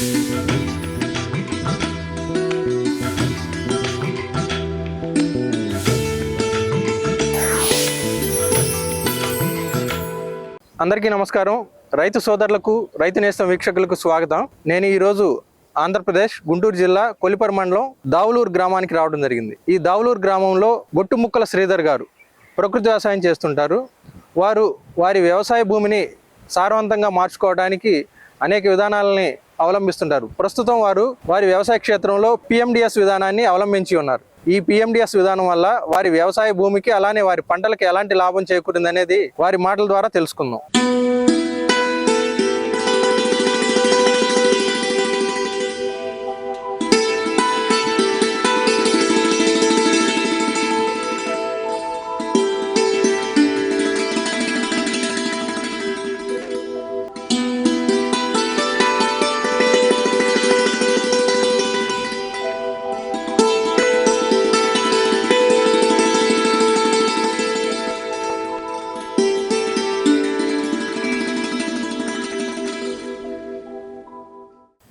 అందరికీ నమస్కారం. రైతు సోదరులకు రైతు నేస్తం వీక్షకులకు స్వాగతం. నేను ఈరోజు ఆంధ్రప్రదేశ్ గుంటూరు జిల్లా కొలిపర్ మండలం దావులూరు గ్రామానికి రావడం జరిగింది. ఈ దావులూరు గ్రామంలో గొట్టుముక్కల శ్రీధర్ గారు ప్రకృతి వ్యవసాయం చేస్తుంటారు. వారు వారి వ్యవసాయ భూమిని సారవంతంగా మార్చుకోవడానికి అనేక విధానాలని అవలంబిస్తుంటారు. ప్రస్తుతం వారు వారి వ్యవసాయ క్షేత్రంలో పిఎండిఎస్ విధానాన్ని అవలంబించి ఉన్నారు. ఈ పిఎండిఎస్ విధానం వల్ల వారి వ్యవసాయ భూమికి అలానే వారి పంటలకు ఎలాంటి లాభం చేకూరింది అనేది వారి మాటల ద్వారా తెలుసుకుందాం.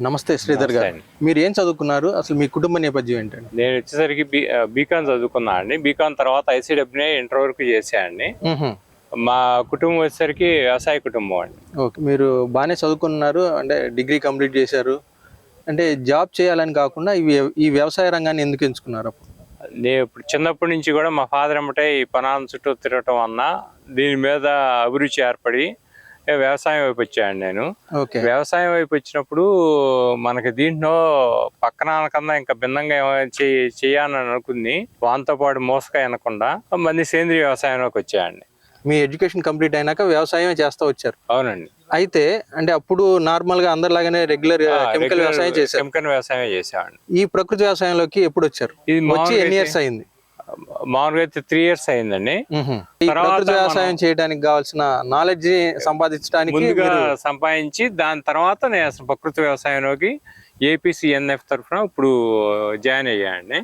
నమస్తే శ్రీధర్ గారు. మీరు ఏం చదువుకున్నారు? అసలు మీ కుటుంబ నేపథ్యం ఏంటండి? నేను వచ్చేసరికి బీ బీకాన్ చదువుకున్నా అండి. బీకాన్ తర్వాత ఐసీడబ్ల్యూనే ఇంటర్ వరకు చేశానండి. మా కుటుంబం వచ్చేసరికి వ్యవసాయ కుటుంబం అండి. ఓకే మీరు బాగానే చదువుకున్నారు అంటే డిగ్రీ కంప్లీట్ చేశారు. అంటే జాబ్ చేయాలని కాకుండా ఇవి ఈ వ్యవసాయ రంగాన్ని ఎందుకు ఎంచుకున్నారు నేను ఇప్పుడు చిన్నప్పటి నుంచి కూడా మా ఫాదర్ అమ్మటే ఈ పనాల చుట్టూ తిరగటం వలన దీని మీద అభిరుచి ఏర్పడి వ్యవసాయం వైపు వచ్చాను నేను. ఓకే. వ్యవసాయం వైపు వచ్చినప్పుడు మనకి దీంట్లో పక్కన కన్నా ఇంకా భిన్నంగా చేయాలని అనుకుంది. వాంతో పాటు మోసగా అనకుండా మంది సేంద్రియ వ్యవసాయంలోకి వచ్చాయండి. మీ ఎడ్యుకేషన్ కంప్లీట్ అయినాక వ్యవసాయం చేస్తూ వచ్చారు. అవునండి. అయితే అంటే అప్పుడు నార్మల్గా అందరిలాగానే రెగ్యులర్ కెమికల్ వ్యవసాయం చేశారు. కెమికల్ వ్యవసాయం చేసామండి ఈ ప్రకృతి వ్యవసాయంలోకి ఎప్పుడు వచ్చారు? ఇది వచ్చి ఎన్ని ఇయర్స్ అయింది? మామూలుగా అయితే త్రీ ఇయర్స్ అయిందండి. వ్యవసాయం చేయడానికి కావాల్సిన నాలెడ్జ్ సంపాదించడానికి ముందుగా సంపాదించి దాని తర్వాత నేను అసలు ప్రకృతి వ్యవసాయంలోకి ఏపీసీఎన్ఎఫ్ తరఫున ఇప్పుడు జాయిన్ అయ్యానండి.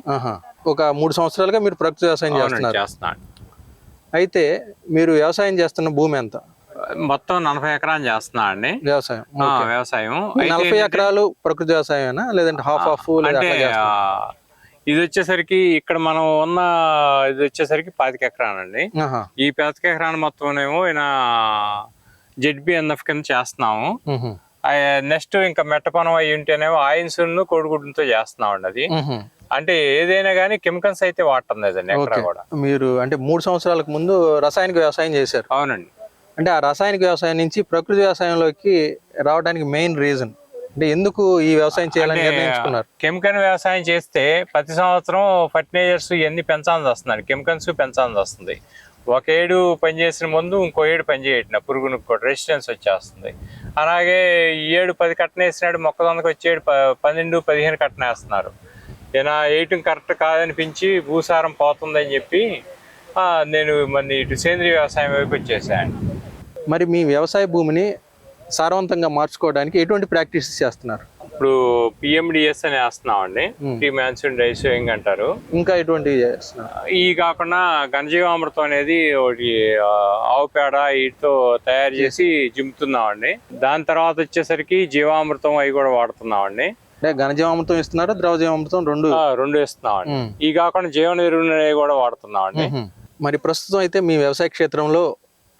ఒక మూడు సంవత్సరాలుగా మీరు ప్రకృతి వ్యవసాయం చేస్తున్నారు. చేస్తున్నాను. అయితే మీరు వ్యవసాయం చేస్తున్న భూమి ఎంత? మొత్తం నలభై ఎకరాలు చేస్తున్నా అండి వ్యవసాయం. వ్యవసాయం నలభై ఎకరాలు ప్రకృతి వ్యవసాయమేనా? లేదంటే హాఫ్ లేదా అంటే ఇది వచ్చేసరికి ఇక్కడ మనం ఉన్న ఇది వచ్చేసరికి పాతిక ఎకరానండి. ఈ పాతిక ఎకరాన్ని మొత్తం ఏమో ఈయన జెడ్బిఎన్ఎఫ్ కింద చేస్తున్నాము. నెక్స్ట్ ఇంకా మెట్టపనం అయి ఉంటేనేమో ఆయిన్సులను కోడిగుడ్డుతో చేస్తున్నామండి అది మ్హూ. అంటే ఏదైనా కానీ కెమికల్స్ అయితే వాడటం లేదండి ఎక్కడ. కూడా మీరు అంటే మూడు సంవత్సరాలకు ముందు రసాయనిక వ్యవసాయం చేశారు అవునండి అంటే ఆ రసాయనిక వ్యవసాయం నుంచి ప్రకృతి వ్యవసాయంలోకి రావడానికి మెయిన్ రీజన్ అంటే ఎందుకు ఈ వ్యవసాయం చేయాలని నిర్ణయించుకున్నారు? కెమికల్ వ్యవసాయం చేస్తే ప్రతి సంవత్సరం ఫర్టిలైజర్స్ ఇవన్నీ పెంచాల్సి వస్తున్నాడు కెమికల్స్ పెంచాల్సి వస్తుంది. ఒక ఏడు పని చేసిన ముందు ఇంకో ఏడు పని చేయట్ల పురుగును కూడా రెసిస్టెన్స్ వచ్చేస్తుంది. అలాగే ఈ ఏడు పది కట్టన వేసినాడు మొక్కజొన్నకు వచ్చేడు పన్నెండు పదిహేను కట్టన వేస్తున్నారు. ఈయన వేయటం కరెక్ట్ కాదనిపించి భూసారం పోతుందని చెప్పి నేను మన ఇటు సేంద్రియ వ్యవసాయం వైపు వచ్చేసాను. మరి మీ వ్యవసాయ భూమిని సారవంతంగా మార్చుకోవడానికి ఎటువంటి ప్రాక్టీస్ చేస్తున్నారు? ఇప్పుడు పిఎండిఎస్ అని వేస్తున్నామండి. ప్రీ మ్యాన్సూన్ డైసోయింగ్ అంటారు. ఇంకా చేస్తున్నారు? ఈ కాకుండా ఘనజీవామృతం అనేది ఒకటి ఆవు పేడ వీటితో తయారు చేసి జిమ్ముతున్నామండి. దాని తర్వాత వచ్చేసరికి జీవామృతం అవి కూడా వాడుతున్నామండి. అంటే ఘనజీవామృతం ఇస్తున్నారు ద్రవజీవామృతం రెండు? రెండు ఇస్తున్నామండి. ఈ కాకుండా జీవన ఎరువులు కూడా వాడుతున్నామండి. మరి ప్రస్తుతం అయితే మీ వ్యవసాయ క్షేత్రంలో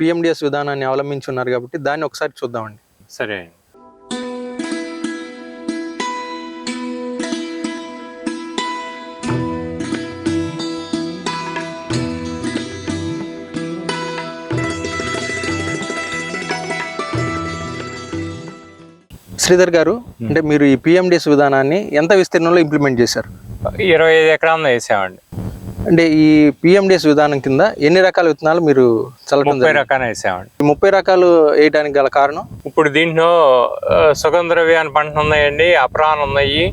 పిఎండిఎస్ విధానాన్ని అవలంబించి ఉన్నారు కాబట్టి దాన్ని ఒకసారి చూద్దామండి. సరే శ్రీధర్ గారు అంటే మీరు ఈ పిఎండిఎస్ విధానాన్ని ఎంత విస్తీర్ణంలో ఇంప్లిమెంట్ చేశారు? ఇరవై ఐదు ఎకరాలను వేసామండి. అంటే ఈ పిఎండిఎస్ విధానం కింద ఎన్ని రకాల విత్తనాలు మీరు ముప్పై రకాలు వేసామండి. ముప్పై రకాలు వేయడానికి గల కారణం? ఇప్పుడు దీంట్లో సుగంధ ద్రవ్యాన్ని పంటలు ఉన్నాయండి అపరాన్ ఉన్నాయి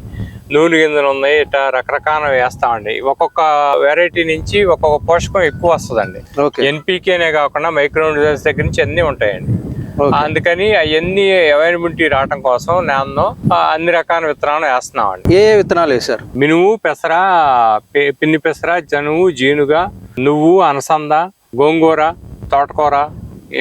నూనె గింజలు ఉన్నాయి ఇట్లా రకరకాల వేస్తామండి. ఒక్కొక్క వెరైటీ నుంచి ఒక్కొక్క పోషకం ఎక్కువ వస్తుందండి. ఓకే. ఎన్పీకేనే కాకుండా మైక్రో దగ్గర నుంచి అన్ని ఉంటాయండి. అందుకని అవన్నీ అవైలబిలిటీ రావడం కోసం నేను అన్ని రకాల విత్తనాలు వేస్తున్నామండి. ఏ ఏ విత్తనాలు వేశారు? మినుము పెసర పిన్ని పెసర జనుము జీనుగా నువ్వు అనసంద గోంగూర తోటకూర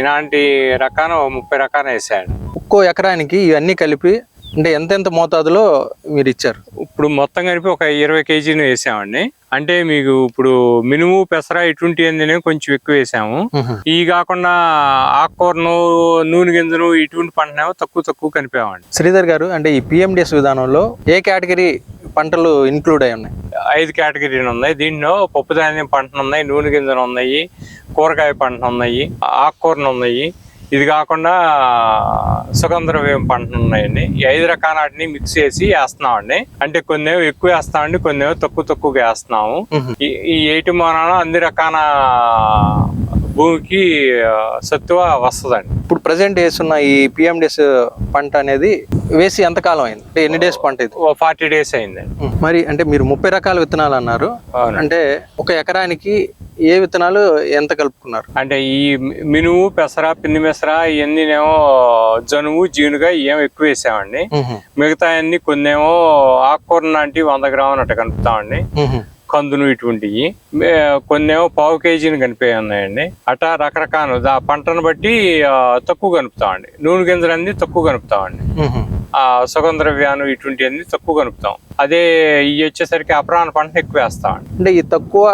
ఇలాంటి రకాలు ముప్పై రకాలు వేసాయండి. ఒక్కో ఎకరానికి ఇవన్నీ కలిపి అంటే ఎంతెంత మోతాదులో మీరు ఇచ్చారు? ఇప్పుడు మొత్తం కలిపి ఒక ఇరవై కేజీలు వేసామండి. అంటే మీకు ఇప్పుడు మినుము పెసర ఇటువంటి ఏందినే కొంచెం ఎక్కువ వేసాము. ఈ కాకుండా ఆకుకూరను నూనె గింజలు ఇటువంటి పంటనేమో తక్కువ తక్కువ కనిపామండి శ్రీధర్ గారు అంటే ఈ పిఎండిఎస్ విధానంలో ఏ కేటగిరీ పంటలు ఇన్క్లూడ్ అయి ఉన్నాయి? ఐదు కేటగిరీలు ఉన్నాయి. దీంట్లో పప్పు ధాన్యం పంటలు ఉన్నాయి నూనె గింజలు ఉన్నాయి కూరగాయ పంటలు ఉన్నాయి ఆకుకూరలు ఉన్నాయి. ఇది కాకుండా సుగంధ వ్యయం పంటలు ఉన్నాయండి. ఈ ఐదు రకాల వాటిని మిక్స్ చేసి వేస్తున్నామండి. అంటే కొన్ని ఎక్కువ వేస్తామండి కొన్ని తక్కువ తక్కువగా వేస్తున్నాము. ఈ- ఏటి మూలన అన్ని రకాల భూమికి సత్తువ వస్తుందండి. ఇప్పుడు ప్రజెంట్ వేస్తున్న ఈ పిఎండిఎస్ పంట అనేది వేసి ఎంత కాలం అయింది? అంటే ఎన్ని డేస్ పంట ఇది? ఫార్టీ డేస్ అయిందండి. మరి అంటే మీరు ముప్పై రకాల విత్తనాలు అన్నారు. అంటే ఒక ఎకరానికి ఏ విత్తనాలు ఎంత కలుపుకున్నారు? అంటే ఈ మినుము పెసర పిన్ని మెసర ఇవన్నీనేమో జనుము జీనుగా ఏమో ఎక్కువ వేసామండి. మిగతా అన్ని కొన్నేమో ఆకుకూర లాంటి వంద గ్రాములు అట్ట కలుపుతామండి. కందులు ఇటువంటివి. కొన్నేమో పావు కేజీని కనిపోయి ఉన్నాయండి. అట్లా రకరకాలు. దా పంటను బట్టి ఆ, తక్కువ కలుపుతామండి నూనె గింజలు అన్ని తక్కువ కలుపుతామండి ఆ సుగంధ ద్రవ్యాలు ఇటువంటి అన్ని తక్కువ కలుపుతాం అదే ఇవి వచ్చేసరికి అపరాణ పంట ఎక్కువ వేస్తామండి. అంటే ఈ తక్కువ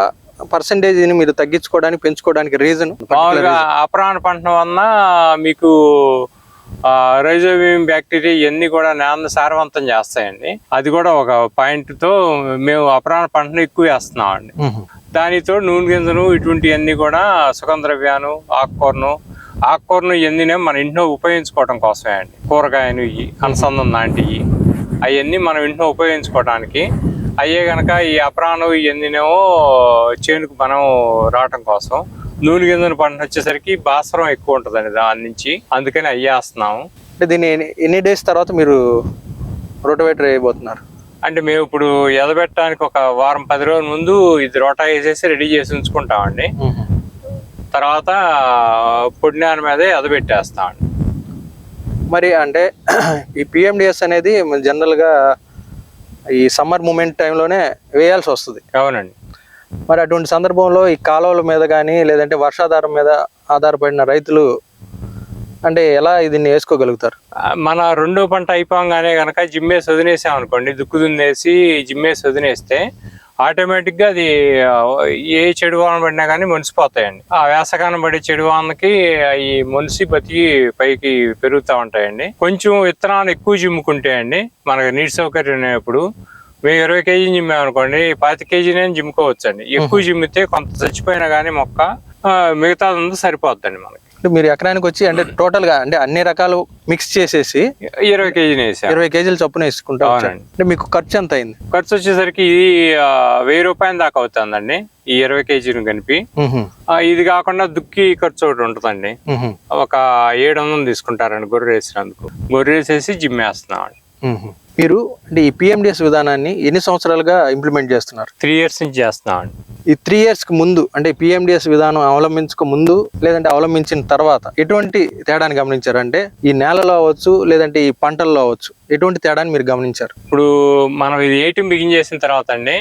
పర్సంటేజ్ మీరు తగ్గించుకోవడానికి పెంచుకోవడానికి రీజన్ మామూలుగా అపరాణ పంట వలన మీకు రైజోబియం బ్యాక్టీరియా ఇవన్నీ కూడా నేలను సారవంతం చేస్తాయండి. అది కూడా ఒక పాయింట్తో మేము అపరాణ పంటను ఎక్కువ వేస్తున్నామండి. దానితో నూనె గింజలు ఇటువంటివన్నీ కూడా సుగంధ ద్రవ్యాలు ఆకుకూరను ఆకుకూరను ఇవన్నీనే మన ఇంట్లో ఉపయోగించుకోవడం కోసమే అండి. కూరగాయలు ఇవి అనుసంధం లాంటివి అవన్నీ మనం ఇంట్లో ఉపయోగించుకోవడానికి అయ్యే గనక ఈ అపరాణం ఇవన్నీనేమో చేనుకు మనం రావటం కోసం. నూనె గింజల పంట వచ్చేసరికి భాస్వరం ఎక్కువ ఉంటుందండి దాని నుంచి. అందుకని అయ్యేస్తున్నాము అంటే దీన్ని ఎన్ని- డేస్ తర్వాత మీరు రోటోవేటర్ వేయబోతున్నారు? అంటే మేము ఇప్పుడు ఎదబెట్టడానికి ఒక వారం పది రోజుల ముందు ఇది రోటా వేసేసి రెడీ చేసి ఉంచుకుంటామండి. తర్వాత పొడి నేల మీదే ఎదబెట్టేస్తామండి. మరి అంటే ఈ పిఎండిఎస్ అనేది జనరల్గా ఈ సమ్మర్ మూమెంట్ టైంలోనే వేయాల్సి వస్తుంది. అవునండి. మరి అటువంటి సందర్భంలో ఈ కాలువల మీద కానీ లేదంటే వర్షాధారం మీద ఆధారపడిన రైతులు అంటే ఎలా దీన్ని వేసుకోగలుగుతారు? మన రెండో పంట అయిపోగానే కనుక జిమ్మేసి వదిలేసాం అనుకోండి దుక్కు దున్నేసి జిమ్మేసి వదిలేస్తే ఆటోమేటిక్గా అది ఏ చెడు వాన పడినా కానీ మునిసిపోతాయండి. ఆ వేసకాలం పడే చెడు వానకి ఈ మునిసి బతికి పైకి పెరుగుతూ ఉంటాయండి. కొంచెం విత్తనాలు ఎక్కువ జిమ్ముకుంటే అండి మనకు నీటి సౌకర్యం ఉన్నప్పుడు మేము ఇరవై కేజీ జిమ్మాం అనుకోండి పాతి కేజీనే జిమ్ముకోవచ్చు అండి ఎక్కువ జిమ్మితే కొంత చచ్చిపోయినా కానీ మొక్క మిగతాదంతా సరిపోద్దండి మనకి. అంటే మీరు ఎకరానికి వచ్చి అంటే టోటల్గా అంటే అన్ని రకాలు మిక్స్ చేసేసి ఇరవై వేసాం. ఇరవై కేజీలు చొప్పున వేసుకుంటా. అంటే మీకు ఖర్చు ఎంత అయింది? ఖర్చు వచ్చేసరికి ఇది వెయ్యి రూపాయల దాకా అవుతుందండి. ఈ ఇరవై కేజీలు కలిపి. ఇది కాకుండా దుక్కి ఖర్చు ఒకటి ఉంటుందండి. ఒక ఏడు వందలు తీసుకుంటారండి గొర్రె వేసినందుకు. గొర్రె వేసేసి జిమ్ వేస్తున్నామండి. మ్హూ. మీరు అంటే ఈ పిఎండిఎస్ విధానాన్ని ఎన్ని సంవత్సరాలుగా ఇంప్లిమెంట్ చేస్తున్నారు? త్రీ ఇయర్స్ నుంచి చేస్తున్నామండి. ఈ త్రీ ఇయర్స్కి ముందు అంటే పిఎండిఎస్ విధానం అవలంబించక ముందు లేదంటే అవలంబించిన తర్వాత ఎటువంటి తేడాని గమనించారు? అంటే ఈ నేలలో అవ్వచ్చు లేదంటే ఈ పంటల్లో అవ్వచ్చు ఎటువంటి తేడాని మీరు గమనించారు? ఇప్పుడు మనం ఇది ఏటి బిగిన్ చేసిన తర్వాత అండి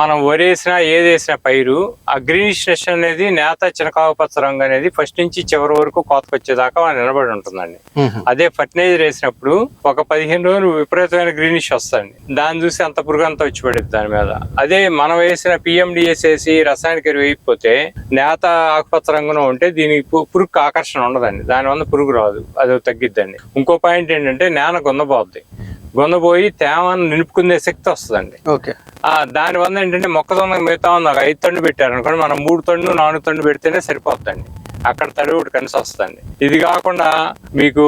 మనం వరేసిన ఏది వేసిన పైరు ఆ గ్రీనిష్నెస్ అనేది నేత చినకావు పచ్చ రంగు అనేది ఫస్ట్ నుంచి చివరి వరకు కోతకు వచ్చేదాకా నిలబడి ఉంటుందండి. అదే ఫర్టిలైజర్ వేసినప్పుడు ఒక పదిహేను రోజులు విపరీతమైన గ్రీనిష్ వస్తుంది దాన్ని చూసి అంత పురుగు అంతా వచ్చి పడుతుంది దాని మీద. అదే మనం వేసిన పిఎండిఎస్ వేసి రసాయనిక ఎరువు వేయకపోతే నేత ఆకుపచ్చ రంగున ఉంటే దీనికి పురుగు ఆకర్షణ ఉండదండి. దానివల్ల పురుగు రాదు. అది తగ్గిద్దండి. ఇంకో పాయింట్ ఏంటంటే నేల గొందపోద్ది గొందపోయి తేమను నిలుపుకునే శక్తి వస్తుందండి. ఓకే. ఆ దాని వల్ల ఏంటంటే మొక్కజొన్న మిగతా ఉంది ఒక ఐదు తొండు పెట్టారు అనుకోండి మనం మూడు తొండు నాలుగు తొండు పెడితేనే సరిపోతుందండి అక్కడ తడి ఒకటి కలిసి వస్తుంది. ఇది కాకుండా మీకు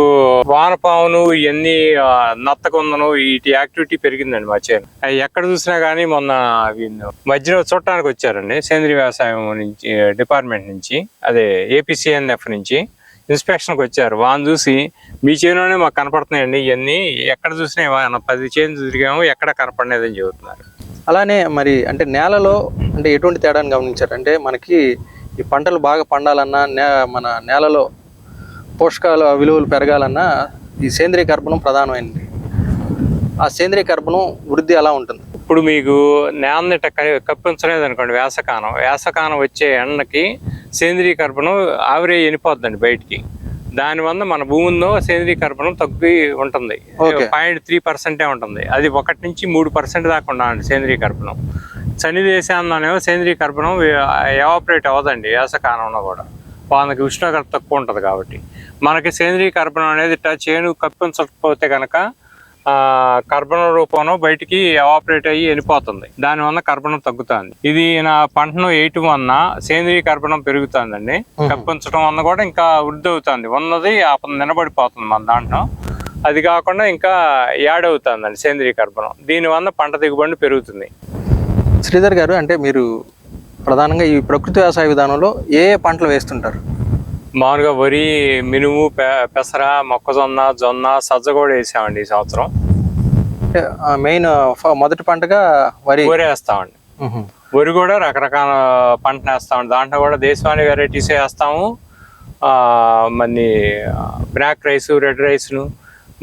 వానపామును ఇవన్నీ నత్తకుందను వీటి యాక్టివిటీ పెరిగిందండి మా చేను. ఎక్కడ చూసినా కానీ మొన్న మధ్యలో చూడటానికి వచ్చారండి సేంద్రీయ వ్యవసాయం నుంచి డిపార్ట్మెంట్ నుంచి అదే ఏపీసీఎన్ఎఫ్ నుంచి ఇన్స్పెక్షన్కి వచ్చారు. వాన్ చూసి మీ చేనులోనే మాకు కనపడుతున్నాయండి ఇవన్నీ ఎక్కడ చూసినా పది చేను తిరిగాము ఎక్కడ కనపడలేదని చెబుతున్నారు. అలానే మరి అంటే నేలలో అంటే ఎటువంటి తేడాని గమనించారు అంటే మనకి ఈ పంటలు బాగా పండాలన్నా నే మన నేలలో పోషకాల విలువలు పెరగాలన్నా ఈ సేంద్రీయ కర్పణం ప్రధానమైనది ఆ సేంద్రీయ కర్పణం వృద్ధి ఎలా ఉంటుంది? ఇప్పుడు మీకు నేలని కప్పించలేదు అనుకోండి వేసకాలం వేసకాలం వచ్చే ఎండకి సేంద్రీయ కర్పణం ఆవిరే వెళ్ళిపోద్దండి బయటికి. దానివల్ల మన భూమిలో సేంద్రీయ కర్బనం తగ్గి ఉంటుంది. పాయింట్ త్రీ పర్సెంటే ఉంటుంది. అది ఒకటి నుంచి మూడు పర్సెంట్ దాకా ఉండాలండి సేంద్రీయ కర్బనం. చని దేశాల్లోనేమో సేంద్రీయ కర్బనం ఎవాపరేట్ అవ్వదండి వేసకాలంలో కూడా. వాళ్ళకి ఉష్ణోగ్రత తక్కువ ఉంటుంది కాబట్టి. మనకి సేంద్రీయ కర్బనం అనేది ఇట్లా చేను కప్పించకపోతే కనుక కర్బనం రూపంలో బయటికి ఎవాపరేట్ అయ్యి వెళ్ళిపోతుంది. దానివల్ల కర్బనం తగ్గుతుంది. ఇది నా పంటను వేయటం వలన సేంద్రీయ కర్బనం పెరుగుతుందండి. కప్పించడం వల్ల కూడా ఇంకా వృద్ధి అవుతుంది. ఉన్నది అప్పుడు నిలబడిపోతుంది మన దాంట్లో. అది కాకుండా ఇంకా యాడ్ అవుతుందండి సేంద్రీయ కర్బనం. దీనివల్ల పంట దిగుబడి పెరుగుతుంది. శ్రీధర్ గారు అంటే మీరు ప్రధానంగా ఈ ప్రకృతి వ్యవసాయ విధానంలో ఏ ఏ పంటలు వేస్తుంటారు? మామూలుగా వరి మినుము పె- పెసర మొక్కజొన్న జొన్న సజ్జ కూడా వేసామండి ఈ సంవత్సరం. మెయిన్ మొదటి పంటగా వరి. వరి వేస్తామండి. వరి కూడా రకరకాల పంట వేస్తామండి. దాంట్లో కూడా దేశవాళీ వెరైటీస్ వేస్తాము. మళ్ళీ బ్లాక్ రైస్ రెడ్ రైస్ను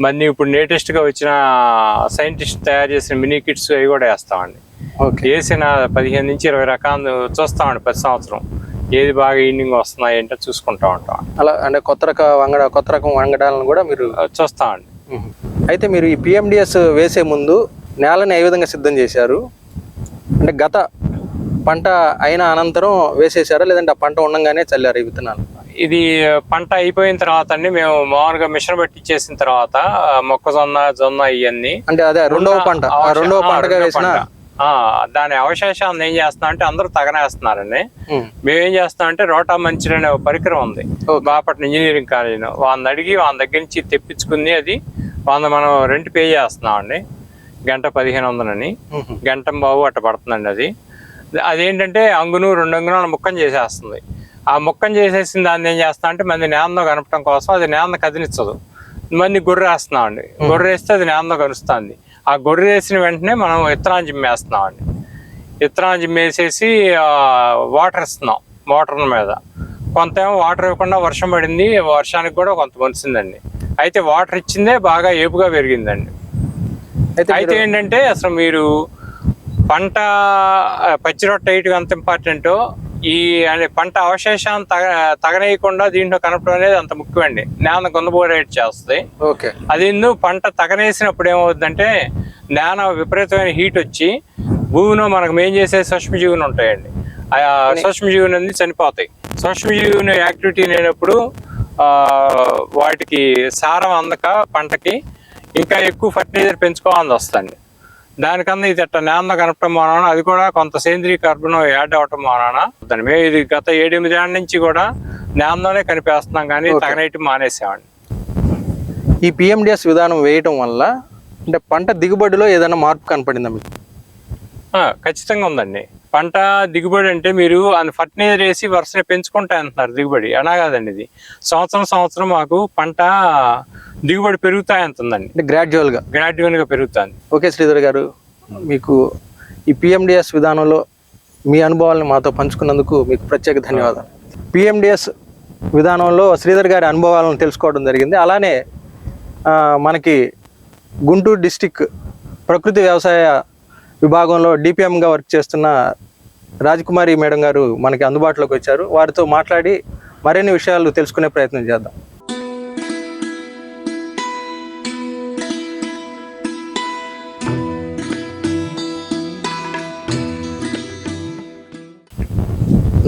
మళ్ళీ ఇప్పుడు లేటెస్ట్గా వచ్చిన సైంటిస్ట్ తయారు చేసిన మినీ కిట్స్ అవి కూడా వేస్తామండి. ఓకే. వేసిన పదిహేను నుంచి ఇరవై రకాలు చూస్తామండి ప్రతి సంవత్సరం. ఏది బాగా ఈనింగ్ వస్తున్నాయి ఏంటో చూసుకుంటా ఉంటాం. అలా అంటే కొత్త రక వంగడ కొత్త రకం వంగడాలను కూడా మీరు చూస్తామండి. అయితే మీరు ఈ పిఎండిఎస్ వేసే ముందు నేలని ఏ విధంగా సిద్ధం చేశారు? అంటే గత పంట అయిన అనంతరం వేసేసారా? లేదంటే ఆ పంట ఉండంగానే చల్లారు ఈ విత్తనాలు? ఇది పంట అయిపోయిన తర్వాత అండి మేము మామూలుగా మిషన్ పెట్టి ఇచ్చేసిన తర్వాత మొక్కజొన్న జొన్న ఇవన్నీ. అంటే అదే రెండవ పంట. రెండవ పంటగా వేసిన దాని అవశేషాలను ఏం చేస్తున్నాం అంటే అందరూ తగనేస్తున్నారండి. మేము ఏం చేస్తాం అంటే రోటా మంచిర్ అనే ఒక పరికరం ఉంది. బాపట్ల ఇంజనీరింగ్ కాలేజీలో. వాళ్ళని అడిగి వాళ్ళ దగ్గర నుంచి తెప్పించుకుని అది. వాళ్ళ మనం రెంట్ పే చేస్తున్నాం అండి గంట పదిహేను వందలని. గంటం బాబు అట్ట పడుతుందండి అది. అదేంటంటే అంగును రెండు అంగుళాల ముక్కం చేసేస్తుంది. ఆ ముక్కం చేసేసిన దాన్ని ఏం చేస్తా అంటే మంది నేలలో కనపడం కోసం అది నేలను కదిలించదు. మంది గొర్రె వేస్తున్నాం అండి గొర్రె వేస్తే అది నేలలో కలుస్తుంది. ఆ గొర్రె వేసిన వెంటనే మనం విత్తనాలు జిమ్మేస్తున్నాం అండి విత్తనాలు జిమ్మేసేసి వాటర్ ఇస్తున్నాం మోటార్ మీద. కొంత ఏమో వాటర్ ఇవ్వకుండా వర్షం పడింది వర్షానికి కూడా కొంత మొలిసిందండి అయితే వాటర్ ఇచ్చిందే బాగా ఏపుగా పెరిగిందండి. అయితే అయితే ఏంటంటే అసలు మీరు పంట పచ్చి రొట్టె ఎంత ఇంపార్టెంటో ఈ అంటే పంట అవశేషాన్ని తగ తగనేయకుండా దీంట్లో కనపడం అనేది అంత ముఖ్యమండి. నేల గొందబోరేట్ చేస్తుంది. ఓకే. అది ఎందుకు పంట తగనేసినప్పుడు ఏమవుతుందంటే నేల విపరీతమైన హీట్ వచ్చి భూమిలో మనకు మేం చేసే సూక్ష్మజీవులు ఉంటాయండి. ఆ సూక్ష్మజీవులు అన్ని చనిపోతాయి. సూక్ష్మజీవుని యాక్టివిటీ లేనప్పుడు ఆ, వాటికి సారం అందక పంటకి ఇంకా ఎక్కువ ఫర్టిలైజర్ పెంచుకోవాల్సి వస్తుంది దానికన్నా ఇది అట్లా నేల కనపడం మూలన అది కూడా కొంత సేంద్రీయ కార్బన్ యాడ్ అవటం మూలన దాని మేము ఇది గత ఏడెనిమిది ఏళ్ళ నుంచి కూడా నేలలోనే కనిపేస్తున్నాం కానీ తగనేయటం మానేసామండి. ఈ పిఎండిఎస్ విధానం వేయటం వల్ల అంటే పంట దిగుబడిలో ఏదైనా మార్పు కనపడిందా మీకు? ఆ, ఖచ్చితంగా ఉందండి. పంట దిగుబడి అంటే మీరు అది ఫర్టిలైజర్ వేసి వరుసనే పెంచుకుంటా అంటున్నారు దిగుబడి. అలా కాదండి ఇది. సంవత్సరం సంవత్సరం మాకు పంట దిగుబడి పెరుగుతాయి అంటుందండి అంటే గ్రాడ్యువల్గా గ్రాడ్యువల్గా పెరుగుతుంది. ఓకే శ్రీధర్ గారు మీకు ఈ పిఎండిఎస్ విధానంలో మీ అనుభవాలను మాతో పంచుకున్నందుకు మీకు ప్రత్యేక ధన్యవాదాలు. పిఎండిఎస్ విధానంలో శ్రీధర్ గారి అనుభవాలను తెలుసుకోవడం జరిగింది. అలానే మనకి గుంటూరు డిస్టిక్ ప్రకృతి వ్యవసాయ విభాగంలో డిపిఎంగా వర్క్ చేస్తున్న రాజకుమారి మేడం గారు మనకి అందుబాటులోకి వచ్చారు. వారితో మాట్లాడి మరిన్ని విషయాలు తెలుసుకునే ప్రయత్నం చేద్దాం.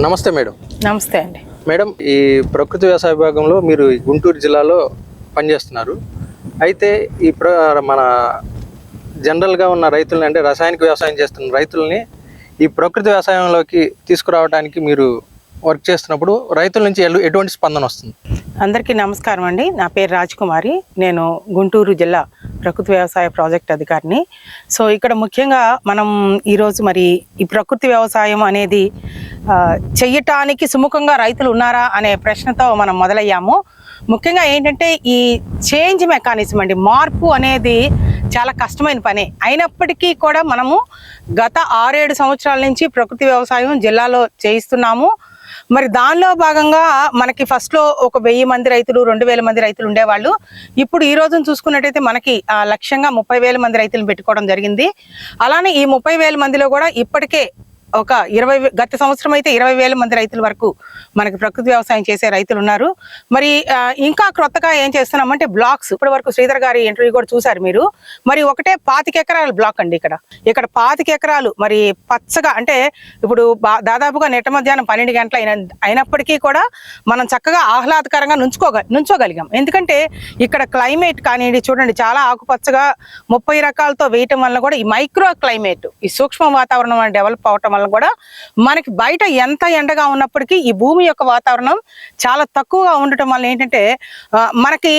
నమస్తే మేడం. నమస్తే అండి. మేడం ఈ ప్రకృతి వ్యవసాయ విభాగంలో మీరు గుంటూరు జిల్లాలో పనిచేస్తున్నారు. అయితే ఈ ప్ర మన జనరల్గా ఉన్న రైతుల్ని అంటే రసాయనిక వ్యవసాయం చేస్తున్న రైతుల్ని ఈ ప్రకృతి వ్యవసాయంలోకి తీసుకురావడానికి మీరు వర్క్ చేస్తున్నప్పుడు రైతుల నుంచి ఎటువంటి స్పందన వస్తుంది? అందరికీ నమస్కారం అండి. నా పేరు రాజకుమారి. నేను గుంటూరు జిల్లా ప్రకృతి వ్యవసాయ ప్రాజెక్ట్ అధికారిని. సో ఇక్కడ ముఖ్యంగా మనం ఈరోజు మరి ఈ ప్రకృతి వ్యవసాయం అనేది చెయ్యటానికి సుముఖంగా రైతులు ఉన్నారా అనే ప్రశ్నతో మనం మొదలయ్యాము. ముఖ్యంగా ఏంటంటే ఈ చేంజ్ మెకానిజం అండి మార్పు అనేది చాలా కష్టమైన పని. అయినప్పటికీ కూడా మనము గత ఆరేడు సంవత్సరాల నుంచి ప్రకృతి వ్యవసాయం జిల్లాలో చేయిస్తున్నాము. మరి దానిలో భాగంగా మనకి ఫస్ట్లో ఒక వెయ్యి మంది రైతులు రెండు వేల మంది రైతులు ఉండేవాళ్ళు. ఇప్పుడు ఈ రోజున చూసుకున్నట్టయితే మనకి ఆ, లక్ష్యంగా ముప్పై వేల మంది రైతులను పెట్టుకోవడం జరిగింది. అలానే ఈ ముప్పై వేల మందిలో కూడా ఇప్పటికే ఒక ఇరవై గత సంవత్సరం అయితే ఇరవై వేల మంది రైతుల వరకు మనకి ప్రకృతి వ్యవసాయం చేసే రైతులు ఉన్నారు. మరి ఇంకా క్రొత్తగా ఏం చేస్తున్నామంటే బ్లాక్స్. ఇప్పటి వరకు శ్రీధర్ గారి ఇంటర్వ్యూ కూడా చూసారు మీరు. మరి ఒకటే పాతిక ఎకరాల బ్లాక్ అండి ఇక్కడ. ఇక్కడ పాతిక ఎకరాలు మరి పచ్చగా అంటే ఇప్పుడు దాదాపుగా నెట్ట మధ్యాహ్నం పన్నెండు గంటల అయినప్పటికీ కూడా మనం చక్కగా ఆహ్లాదకరంగా నుంచుకోగ నుంచోగలిగాం. ఎందుకంటే ఇక్కడ క్లైమేట్ కానివ్వండి చూడండి చాలా ఆకుపచ్చగా ముప్పై రకాలతో వేయటం వల్ల కూడా ఈ మైక్రో క్లైమేట్ ఈ సూక్ష్మ వాతావరణం డెవలప్ అవటం వలన కూడా మనకి బయట ఎంత ఎండగా ఉన్నప్పటికీ ఈ భూమి యొక్క వాతావరణం చాలా తక్కువగా ఉండటం వల్ల ఏంటంటే మనకి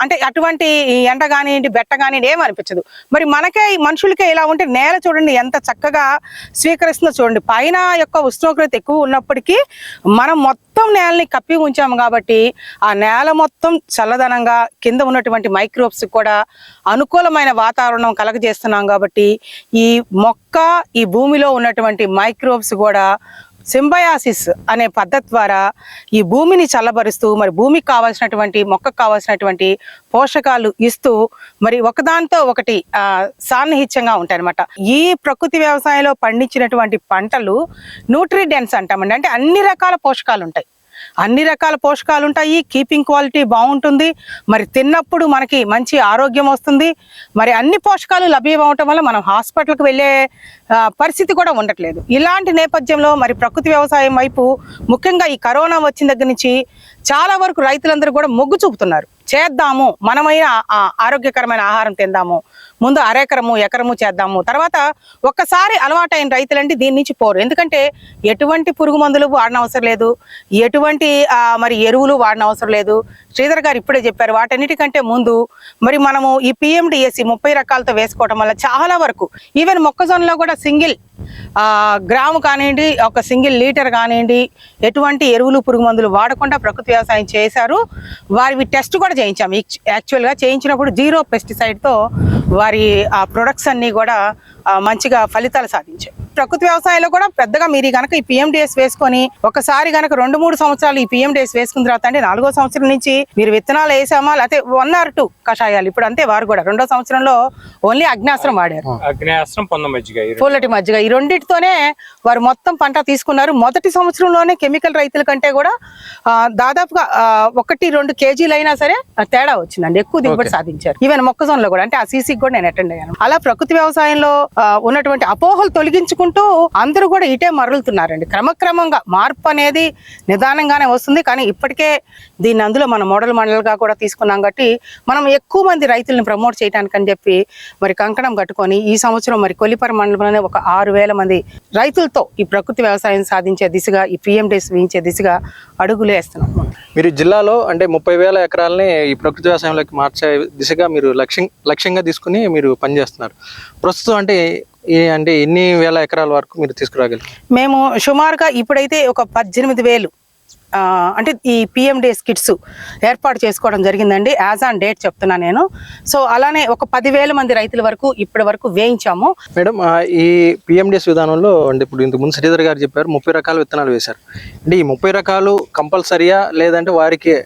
అంటే అటువంటి ఎండ కానివ్వండి బెట్ట కానివ్వండి ఏమనిపించదు మరి మనకే ఈ మనుషులకే ఇలా ఉంటే నేల చూడండి ఎంత చక్కగా స్వీకరిస్తుందో చూడండి. పైన యొక్క ఉష్ణోగ్రత ఎక్కువ ఉన్నప్పటికీ మనం మొత్తం నేలని కప్పి ఉంచాము కాబట్టి ఆ నేల మొత్తం చల్లదనంగా కింద ఉన్నటువంటి మైక్రోబ్స్ కూడా అనుకూలమైన వాతావరణం కలగజేస్తున్నాం కాబట్టి ఈ మొక్క ఈ భూమిలో ఉన్నటువంటి మైక్రోబ్స్ కూడా సింబయాసిస్ అనే పద్ధతి ద్వారా ఈ భూమిని చల్లబరుస్తూ మరి భూమికి కావాల్సినటువంటి మొక్కకు కావాల్సినటువంటి పోషకాలు ఇస్తూ మరి ఒకదానితో ఒకటి సాన్నిహిత్యంగా ఉంటాయి అనమాట ఈ ప్రకృతి వ్యవసాయంలో పండించినటువంటి పంటలు న్యూట్రిడెన్స్ అంటామండి. అంటే అన్ని రకాల పోషకాలు ఉంటాయి అన్ని రకాల పోషకాలు ఉంటాయి కీపింగ్ క్వాలిటీ బాగుంటుంది మరి తిన్నప్పుడు మనకి మంచి ఆరోగ్యం వస్తుంది. మరి అన్ని పోషకాలు లభ్యం అవటం వల్ల మనం హాస్పిటల్కి వెళ్ళే పరిస్థితి కూడా ఉండట్లేదు. ఇలాంటి నేపథ్యంలో మరి ప్రకృతి వ్యవసాయం వైపు ముఖ్యంగా ఈ కరోనా వచ్చిన దగ్గర నుంచి చాలా వరకు రైతులందరూ కూడా మొగ్గు చూపుతున్నారు. చేద్దాము. మనమైన ఆ ఆరోగ్యకరమైన ఆహారం తిందాము. ముందు అరెకరము ఎకరము చేద్దాము. తర్వాత ఒక్కసారి అలవాటైన రైతులంటే దీని నుంచి పోరు. ఎందుకంటే ఎటువంటి పురుగు మందులు వాడిన అవసరం లేదు. ఎటువంటి మరి ఎరువులు వాడిన అవసరం లేదు. శ్రీధర్ గారు ఇప్పుడే చెప్పారు వాటన్నిటికంటే ముందు మరి మనము ఈ పిఎండిఎస్సి ముప్పై రకాలతో వేసుకోవడం వల్ల చాలా వరకు ఈవెన్ మొక్కజొన్నలో కూడా సింగిల్ గ్రాము కానివ్వండి ఒక సింగిల్ లీటర్ కానివ్వండి ఎటువంటి ఎరువులు పురుగు మందులు వాడకుండా ప్రకృతి వ్యవసాయం చేశారు. వారి టెస్ట్ కూడా చేయించాము. యాక్చువల్గా చేయించినప్పుడు జీరో పెస్టిసైడ్తో వారి ఆ ప్రొడక్ట్స్ అన్నీ కూడా మంచిగా ఫలితాలు సాధించాయి. ప్రకృతి వ్యవసాయంలో కూడా పెద్దగా మీరు కనుక ఈ పిఎండిఎస్ వేసుకొని ఒకసారి కనుక రెండు మూడు సంవత్సరాలు ఈ పిఎండిఎస్ వేసుకున్న తర్వాత అంటే నాలుగో సంవత్సరం నుంచి మీరు విత్తనాలు వేసామా? లేకపోతే వన్ ఆర్ టూ కషాయాలు. ఇప్పుడు అంతే వారు కూడా. రెండో సంవత్సరంలో ఓన్లీ అగ్నాస్త్రం వాడారు. ఈ రెండు. పూలటి మజ్జిగ. ఈ రెండింటితోనే వారు మొత్తం పంట తీసుకున్నారు. మొదటి సంవత్సరంలోనే కెమికల్ రైతుల కంటే కూడా దాదాపుగా ఒకటి రెండు కేజీలు అయినా సరే తేడా వచ్చిందండి. ఎక్కువ దిగుబడి సాధించారు. ఈవెన్ మొక్కజొన్నలో కూడా. అంటే ఆ సీసీకి కూడా నేను అటెండ్ అయ్యాను. అలా ప్రకృతి వ్యవసాయంలో ఉన్నటువంటి అపోహలు తొలగించుకుంటూ అందరూ కూడా ఇటే మరలుతున్నారండి. క్రమక్రమంగా మార్పు అనేది నిదానంగానే వస్తుంది. కానీ ఇప్పటికే దీన్ని అందులో మన మోడల్ మండలిగా కూడా తీసుకున్నాం కాబట్టి మనం ఎక్కువ మంది రైతులను ప్రమోట్ చేయడానికి అని చెప్పి మరి కంకణం కట్టుకొని ఈ సంవత్సరం మరి కొలిపర మండలంలోనే ఒక ఆరు వేల మంది రైతులతో ఈ ప్రకృతి వ్యవసాయం సాధించే దిశగా ఈ పిఎండీస్ వేయించే దిశగా అడుగులు వేస్తున్నాం. మీరు జిల్లాలో అంటే ముప్పై వేల ఎకరాలని ఈ ప్రకృతి వ్యవసాయంలోకి మార్చే దిశగా మీరు లక్ష్యం లక్ష్యంగా తీసుకుని మీరు పనిచేస్తున్నారు. ప్రస్తుతం అంటే ఈ అంటే ఎన్ని వేల ఎకరాల వరకు మీరు తీసుకురాగలరు? మేము సుమారుగా ఇప్పుడైతే ఒక పద్దెనిమిది వేలు అంటే ఈ పిఎండిఎస్ కిట్స్ ఏర్పాటు చేసుకోవడం జరిగిందండి. యాజ్ ఆన్ డేట్ చెప్తున్నా నేను. సో అలానే ఒక పదివేల మంది రైతుల వరకు ఇప్పటి వరకు వేయించాము. మేడం ఈ పిఎండిఎస్ విధానంలో అంటే ఇప్పుడు ఇంతకు ముందు శ్రీధర్ గారు చెప్పారు ముప్పై రకాల విత్తనాలు వేశారు. అంటే ఈ ముప్పై రకాలు కంపల్సరియా లేదంటే వారికి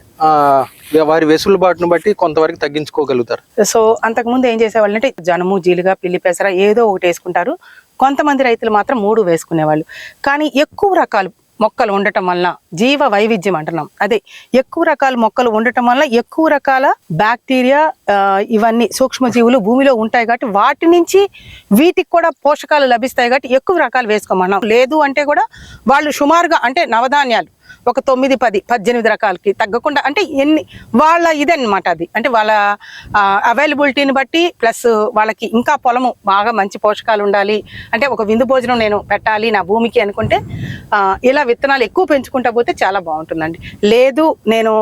వారి వెసులుబాటును బట్టి కొంతవరకు తగ్గించుకోగలుగుతారు? సో అంతకుముందు ఏం చేసేవాళ్ళు అంటే జనము జీలుగా పిల్లి పెసర ఏదో ఒకటి వేసుకుంటారు. కొంతమంది రైతులు మాత్రం మూడు వేసుకునేవాళ్ళు. కానీ ఎక్కువ రకాలు మొక్కలు ఉండటం వలన జీవ వైవిధ్యం అంటున్నాం. అదే ఎక్కువ రకాల మొక్కలు ఉండటం వల్ల ఎక్కువ రకాల బ్యాక్టీరియా ఇవన్నీ సూక్ష్మజీవులు భూమిలో ఉంటాయి కాబట్టి వాటి నుంచి వీటికి కూడా పోషకాలు లభిస్తాయి కాబట్టి ఎక్కువ రకాలు వేసుకోమన్నాం. లేదు అంటే కూడా వాళ్ళు సుమారుగా అంటే నవధాన్యాలు ఒక తొమ్మిది పది పద్దెనిమిది రకాలకి తగ్గకుండా అంటే ఎన్ని వాళ్ళ ఇదన్నమాట అది. అంటే వాళ్ళ అవైలబిలిటీని బట్టి ప్లస్ వాళ్ళకి ఇంకా పొలము బాగా మంచి పోషకాలు ఉండాలి. అంటే ఒక విందు భోజనం నేను పెట్టాలి నా భూమికి అనుకుంటే ఇలా విత్తనాలు ఎక్కువ పెంచుకుంటా పోతే చాలా బాగుంటుందండి. లేదు నేను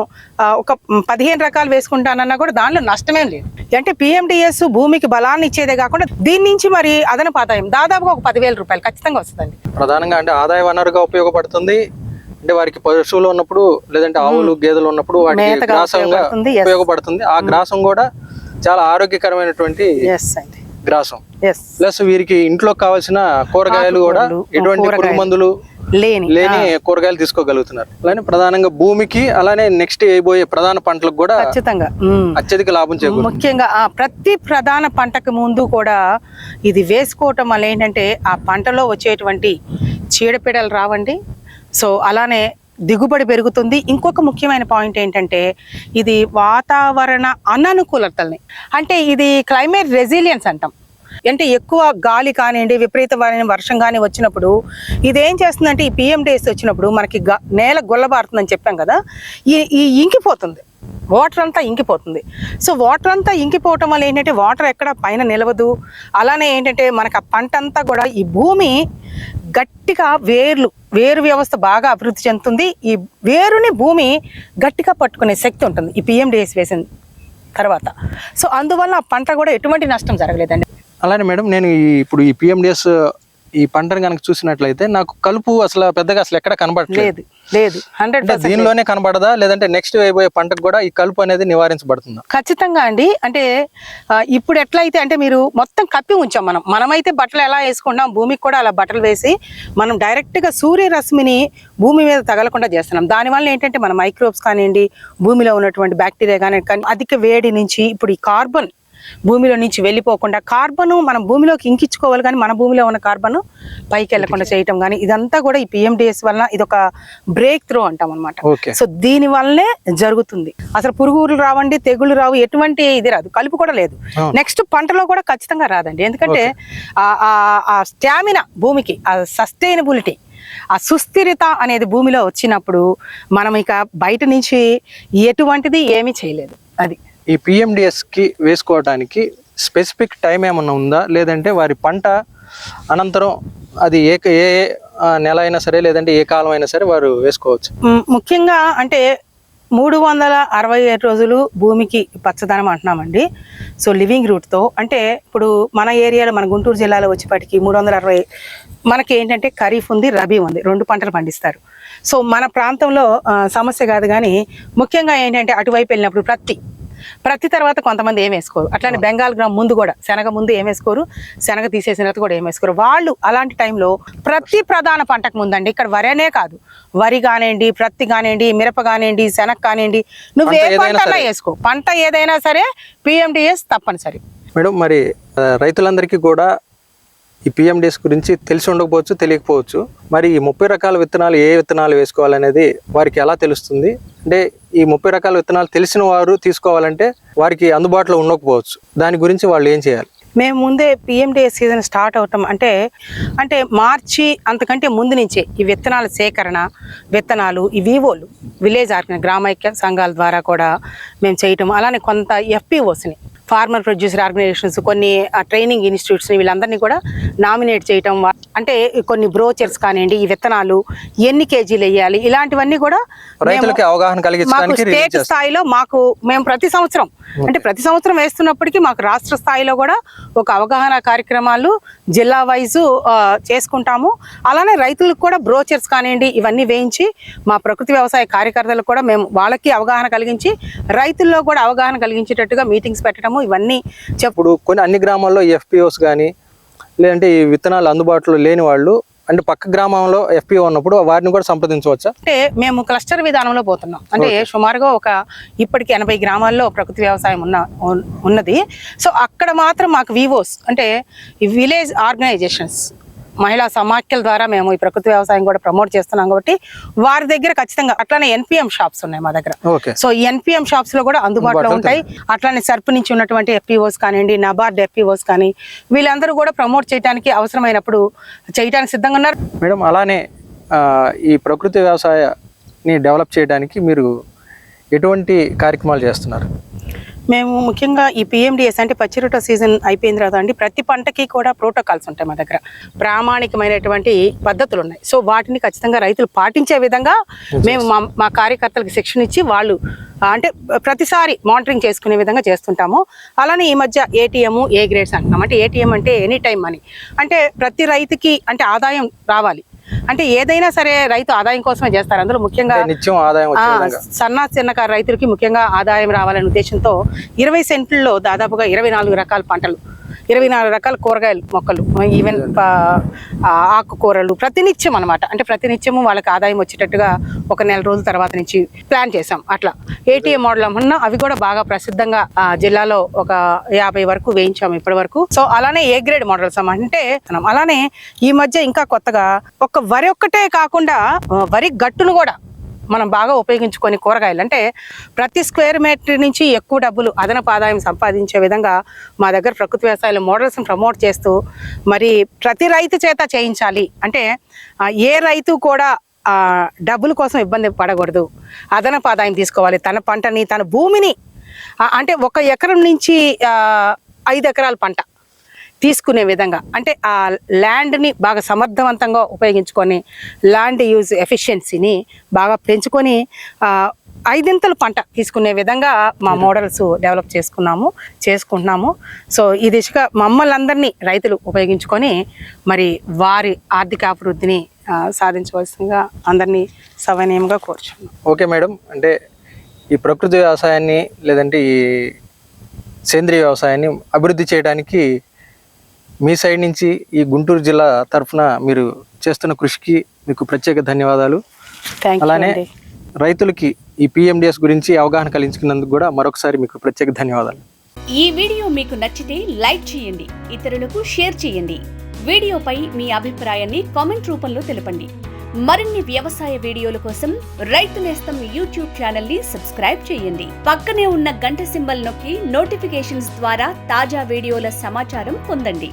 ఒక పదిహేను రకాలు వేసుకుంటానన్నా కూడా దానిలో నష్టమేం లేదు. అంటే పిఎండిఎస్ భూమికి బలాన్ని ఇచ్చేదే కాకుండా దీని నుంచి మరి అదనపు ఆదాయం దాదాపుగా ఒక పదివేల రూపాయలు ఖచ్చితంగా వస్తుందండి. ప్రధానంగా అంటే ఆదాయ వనరుగా ఉపయోగపడుతుంది. అంటే వారికి పశువులు ఉన్నప్పుడు లేదంటే ఆవులు గేదెలు ఉన్నప్పుడు వాటికి గ్రాసంగా ఉపయోగపడుతుంది, ఆ గ్రాసం కూడా చాలా ఆరోగ్యకరమైనటువంటి గ్రాసం. ప్లస్ వీరికి ఇంట్లో కావాల్సిన కూరగాయలు కూడా ఎటువంటి పురుగు. మందులు లేని లేని కూరగాయలు తీసుకోగలుగుతున్నారు. అలానే ప్రధానంగా భూమికి అలానే నెక్స్ట్ వేయబోయే ప్రధాన పంటలకు కూడా ఖచ్చితంగా. అత్యధిక లాభం చేకూరుతుంది. ముఖ్యంగా ఆ ప్రతి ప్రధాన పంటకు ముందు కూడా ఇది వేసుకోవటం వల్ల ఏంటంటే ఆ పంటలో వచ్చేటువంటి చీడపీడలు రావండి సో అలానే దిగుబడి పెరుగుతుంది. ఇంకొక ముఖ్యమైన పాయింట్ ఏంటంటే ఇది వాతావరణ అననుకూలతల్ని. అంటే ఇది క్లైమేట్ రెసిలియన్స్ అంటాం. అంటే ఎక్కువ గాలి కానివ్వండి విపరీతమైన వర్షం కానీ వచ్చినప్పుడు ఇది ఏం చేస్తుందంటే ఈ పిఎం డేస్ వచ్చినప్పుడు మనకి గ- నేల గొల్లబారుతుందని చెప్పాం కదా ఈ ఈ ఇంకిపోతుంది. వాటర్ అంతా ఇంకిపోతుంది. సో వాటర్ అంతా ఇంకిపోవటం వల్ల ఏంటంటే వాటర్ ఎక్కడ పైన నిలవదు. అలానే ఏంటంటే మనకు ఆ పంట అంతా కూడా ఈ భూమి గట్టిగా వేర్లు వేరు వ్యవస్థ బాగా అభివృద్ధి చెందుతుంది. ఈ వేరుని భూమి గట్టిగా పట్టుకునే శక్తి ఉంటుంది. ఈ పిఎండిఎస్ వేసిన తర్వాత. సో అందువల్ల ఆ పంట కూడా ఎటువంటి నష్టం జరగలేదండి. అలానే మేడం నేను ఇప్పుడు ఈ పిఎండిఎస్ ఈ పంటను కనుక చూసినట్లయితే నాకు కలుపు అసలు పెద్దగా అసలు ఎక్కడ కనబడట్లేదు. లేదు హండ్రెడ్ దీనిలోనే కనబడదా? లేదంటే నెక్స్ట్ వేయబోయే పంటకు కూడా ఈ కలుపు అనేది నివారించబడుతుందా? ఖచ్చితంగా అండి. అంటే ఇప్పుడు ఎట్లయితే అంటే మీరు మొత్తం కప్పి ఉంచాం మనం. మనమైతే బట్టలు ఎలా వేసుకుంటాం? భూమికి కూడా అలా బట్టలు వేసి మనం డైరెక్ట్గా సూర్యరశ్మిని భూమి మీద తగలకుండా చేస్తున్నాం. దానివల్ల ఏంటంటే మన మైక్రోబ్స్ కానివ్వండి భూమిలో ఉన్నటువంటి బ్యాక్టీరియా కానీ అధిక వేడి నుంచి ఇప్పుడు ఈ కార్బన్ భూమిలో నుంచి వెళ్ళిపోకుండా కార్బన్ మనం భూమిలోకి ఇంకించుకోవాలి కానీ మన భూమిలో ఉన్న కార్బన్ పైకి వెళ్ళకుండా చేయటం కానీ ఇదంతా కూడా ఈ పిఎండిఎస్ వలన ఇది ఒక బ్రేక్ త్రూ అంటాం అనమాట సో దీని వల్లనే జరుగుతుంది. అసలు పురుగులు రావండి తెగులు రావు ఎటువంటి ఇది రాదు కలుపు కూడా లేదు. నెక్స్ట్ పంటలో కూడా ఖచ్చితంగా రాదండి. ఎందుకంటే ఆ- ఆ- ఆ స్టామినా భూమికి ఆ సస్టైనబిలిటీ ఆ సుస్థిరత అనేది భూమిలో వచ్చినప్పుడు మనం ఇక బయట నుంచి ఎటువంటిది ఏమీ చేయలేదు. అది. ఈ పిఎండిఎస్కి వేసుకోవడానికి స్పెసిఫిక్ టైం ఏమన్నా ఉందా? లేదంటే వారి పంట అనంతరం అది ఏ ఏ నెల అయినా సరే లేదంటే ఏ కాలం అయినా సరే వారు వేసుకోవచ్చు. ముఖ్యంగా అంటే మూడు వందల అరవై ఏడు రోజులు భూమికి పచ్చదనం అంటున్నామండి. సో లివింగ్ రూట్తో అంటే ఇప్పుడు మన ఏరియాలో మన గుంటూరు జిల్లాలో వచ్చేప్పటికి మూడు వందల అరవై మనకి ఏంటంటే ఖరీఫ్ ఉంది రబీ ఉంది రెండు పంటలు పండిస్తారు. సో మన ప్రాంతంలో సమస్య కాదు కానీ ముఖ్యంగా ఏంటంటే అటువైపు వెళ్ళినప్పుడు ప్రతి ప్రతి తర్వాత కొంతమంది ఏం వేసుకోరు. అట్లానే బెంగాల్ గ్రామ్ ముందు కూడా శనగ ముందు ఏం వేసుకోరు శనగ తీసేసిన తర్వాత కూడా ఏం వేసుకోరు. వాళ్ళు అలాంటి టైంలో ప్రతి ప్రధాన పంటకు ముందండి ఇక్కడ వరేనే కాదు. వరి కానివ్వండి ప్రత్తి కానివ్వండి మిరప కానివ్వండి శనగ కానివ్వండి నువ్వు ఏ పంట ఏదైనా పంట సరే. వేసుకో. పంట ఏదైనా సరే పిఎండిఎస్ తప్పనిసరి. మేడం మరి రైతులందరికీ కూడా ఈ పిఎండిఎస్ గురించి తెలిసి ఉండకపోవచ్చు తెలియకపోవచ్చు. మరి ఈ ముప్పై రకాల విత్తనాలు ఏ విత్తనాలు వేసుకోవాలనేది వారికి ఎలా తెలుస్తుంది? అంటే ఈ ముప్పై రకాల విత్తనాలు తెలిసిన వారు తీసుకోవాలంటే వారికి అందుబాటులో ఉండకపోవచ్చు. దాని గురించి వాళ్ళు ఏం చేయాలి? మేము ముందే పిఎండిఎస్ సీజన్ స్టార్ట్ అవటం అంటే అంటే మార్చి అంతకంటే ముందు నుంచే ఈ విత్తనాల సేకరణ విత్తనాలు ఈ వివోలు విలేజ్ ఆర్గన గ్రామైక్య సంఘాల ద్వారా కూడా మేము చేయటం. అలానే కొంత ఎఫ్పిఓస్ని ఫార్మర్ ప్రొడ్యూసర్ ఆర్గనైజేషన్స్ కొన్ని ట్రైనింగ్ ఇన్స్టిట్యూట్స్ని వీళ్ళందరినీ కూడా నామినేట్ చేయటం అంటే కొన్ని బ్రోచర్స్ కానివ్వండి ఈ విత్తనాలు ఎన్ని కేజీలు వేయాలి ఇలాంటివన్నీ కూడా రైతులకి అవగాహన మాకు స్టేట్ స్థాయిలో మాకు మేము ప్రతి సంవత్సరం అంటే ప్రతి సంవత్సరం వేస్తున్నప్పటికీ మాకు రాష్ట్ర స్థాయిలో కూడా ఒక అవగాహన కార్యక్రమాలు జిల్లా వైజు చేసుకుంటాము. అలానే రైతులకు కూడా బ్రోచర్స్ కానివ్వండి ఇవన్నీ వేయించి మా ప్రకృతి వ్యవసాయ కార్యకర్తలకు కూడా మేము వాళ్ళకి అవగాహన కలిగించి రైతుల్లో కూడా అవగాహన కలిగించేటట్టుగా మీటింగ్స్ పెట్టడము ఇవన్నీ చెప్పుడు కొన్ని అన్ని గ్రామాల్లో ఎఫ్పిఓస్ కానీ లేదంటే ఈ విత్తనాలు అందుబాటులో లేని వాళ్ళు అంటే పక్క గ్రామంలో ఎఫ్పిఓ ఉన్నప్పుడు వారిని కూడా సంప్రదించవచ్చా? అంటే మేము క్లస్టర్ విధానంలో పోతున్నాం. అంటే సుమారుగా ఒక ఇప్పటికి ఎనభై గ్రామాల్లో ప్రకృతి వ్యవసాయం ఉన్న ఉన్- ఉన్నది. సో అక్కడ మాత్రం మాకు వివోస్ అంటే విలేజ్ ఆర్గనైజేషన్స్ మహిళా సమాఖ్యల ద్వారా మేము ఈ ప్రకృతి వ్యవసాయం కూడా ప్రమోట్ చేస్తున్నాం కాబట్టి వారి దగ్గర ఖచ్చితంగా అట్లానే ఎన్పిఎం షాప్స్ ఉన్నాయి మా దగ్గర. ఓకే. సో ఎన్పిఎం షాప్స్లో కూడా అందుబాటులో ఉంటాయి. అట్లానే సర్ప్ నుంచి ఉన్నటువంటి ఎఫ్పిఓస్ కానివ్వండి నబార్డ్ ఎఫ్పిఓస్ కానీ వీళ్ళందరూ కూడా ప్రమోట్ చేయడానికి అవసరమైనప్పుడు చేయడానికి సిద్ధంగా ఉన్నారు. మేడం అలానే ఈ ప్రకృతి వ్యవసాయాన్ని డెవలప్ చేయడానికి మీరు ఎటువంటి కార్యక్రమాలు చేస్తున్నారు? మేము ముఖ్యంగా ఈ పిఎండిఎస్ అంటే పచ్చిరొట్ట సీజన్ అయిపోయిన తర్వాత అండి ప్రతి పంటకి కూడా ప్రోటోకాల్స్ ఉంటాయి మా దగ్గర. ప్రామాణికమైనటువంటి పద్ధతులు ఉన్నాయి సో వాటిని ఖచ్చితంగా రైతులు పాటించే విధంగా మేము మా మా కార్యకర్తలకు శిక్షణ ఇచ్చి వాళ్ళు అంటే ప్రతిసారి మానిటరింగ్ చేసుకునే విధంగా చేస్తుంటాము. అలానే ఈ మధ్య ఏటీఎం ఏ గ్రేడ్స్ అంటున్నాం. అంటే ఏటీఎం అంటే ఎనీ టైం మనీ. అంటే ప్రతి రైతుకి అంటే ఆదాయం రావాలి. అంటే ఏదైనా సరే రైతు ఆదాయం కోసమే చేస్తారు. అందులో ముఖ్యంగా నిత్యం ఆదాయం సన్న చిన్నకారు రైతులకి ముఖ్యంగా ఆదాయం రావాలనే ఉద్దేశంతో ఇరవై సెంట్లలో దాదాపుగా ఇరవై నాలుగు రకాల పంటలు ఇరవై నాలుగు రకాల కూరగాయలు మొక్కలు ఈవెన్ ఆకుకూరలు ప్రతినిత్యం అనమాట అంటే ప్రతినిత్యము వాళ్ళకి ఆదాయం వచ్చేటట్టుగా ఒక నెల రోజుల తర్వాత నుంచి ప్లాన్ చేసాం అట్లా. ఏటీఎం మోడల్ అమ్మన్నా అవి కూడా బాగా ప్రసిద్ధంగా జిల్లాలో ఒక యాభై వరకు వేయించాము ఇప్పటి వరకు. సో అలానే ఏ గ్రేడ్ మోడల్స్ అమ్మ. అంటే మనం అలానే ఈ మధ్య ఇంకా కొత్తగా ఒక వరి ఒక్కటే కాకుండా వరి గట్టును కూడా మనం బాగా ఉపయోగించుకొని కూరగాయలు. అంటే ప్రతి స్క్వేర్ మీటర్ నుంచి ఎక్కువ డబ్బులు అదనపు ఆదాయం సంపాదించే విధంగా మా దగ్గర ప్రకృతి వ్యవసాయాల మోడల్స్ని ప్రమోట్ చేస్తూ మరి ప్రతి రైతు చేత చేయించాలి. అంటే ఏ రైతు కూడా డబ్బుల కోసం ఇబ్బంది పడకూడదు. అదనపు ఆదాయం తీసుకోవాలి. తన పంటని తన భూమిని అంటే ఒక ఎకరం నుంచి ఐదు ఎకరాల పంట. తీసుకునే విధంగా అంటే ఆ ల్యాండ్ని బాగా సమర్థవంతంగా ఉపయోగించుకొని ల్యాండ్ యూజ్ ఎఫిషియన్సీని బాగా పెంచుకొని ఐదింతల పంట తీసుకునే విధంగా మా మోడల్స్ డెవలప్ చేసుకున్నాము చేసుకుంటున్నాము. సో ఈ దిశగా మమ్మల్ని అందరినీ రైతులు ఉపయోగించుకొని మరి వారి ఆర్థిక అభివృద్ధిని సాధించవలసిందిగా అందరినీ సవనీయంగా కోరుచున్నాం. Okay madam. అంటే ఈ ప్రకృతి వ్యవసాయాన్ని లేదంటే ఈ సేంద్రియ వ్యవసాయాన్ని అభివృద్ధి చేయడానికి మీ సైడ్ నుంచి ఈ గుంటూరు జిల్లా తరఫున మీరు చేస్తున్న కృషికి మీకు ప్రత్యేక ధన్యవాదాలు. అలానే రైతులకి ఈ పిఎండిఎస్ గురించి అవగాహన కలిగించుకున్నందుకు కూడా మరొకసారి మీకు ప్రత్యేక ధన్యవాదాలు. ఈ వీడియో మీకు నచ్చితే లైక్ చేయండి ఇతరులకు షేర్ చేయండి. వీడియోపై మీ అభిప్రాయాన్ని కామెంట్ రూపంలో తెలపండి. మరిన్ని వ్యవసాయ వీడియోల కోసం రైతు నేస్తం యూట్యూబ్ ఛానల్ని సబ్స్క్రైబ్ చేయండి. పక్కనే ఉన్న గంట సింబల్ నొక్కి నోటిఫికేషన్స్ ద్వారా తాజా వీడియోల సమాచారం పొందండి.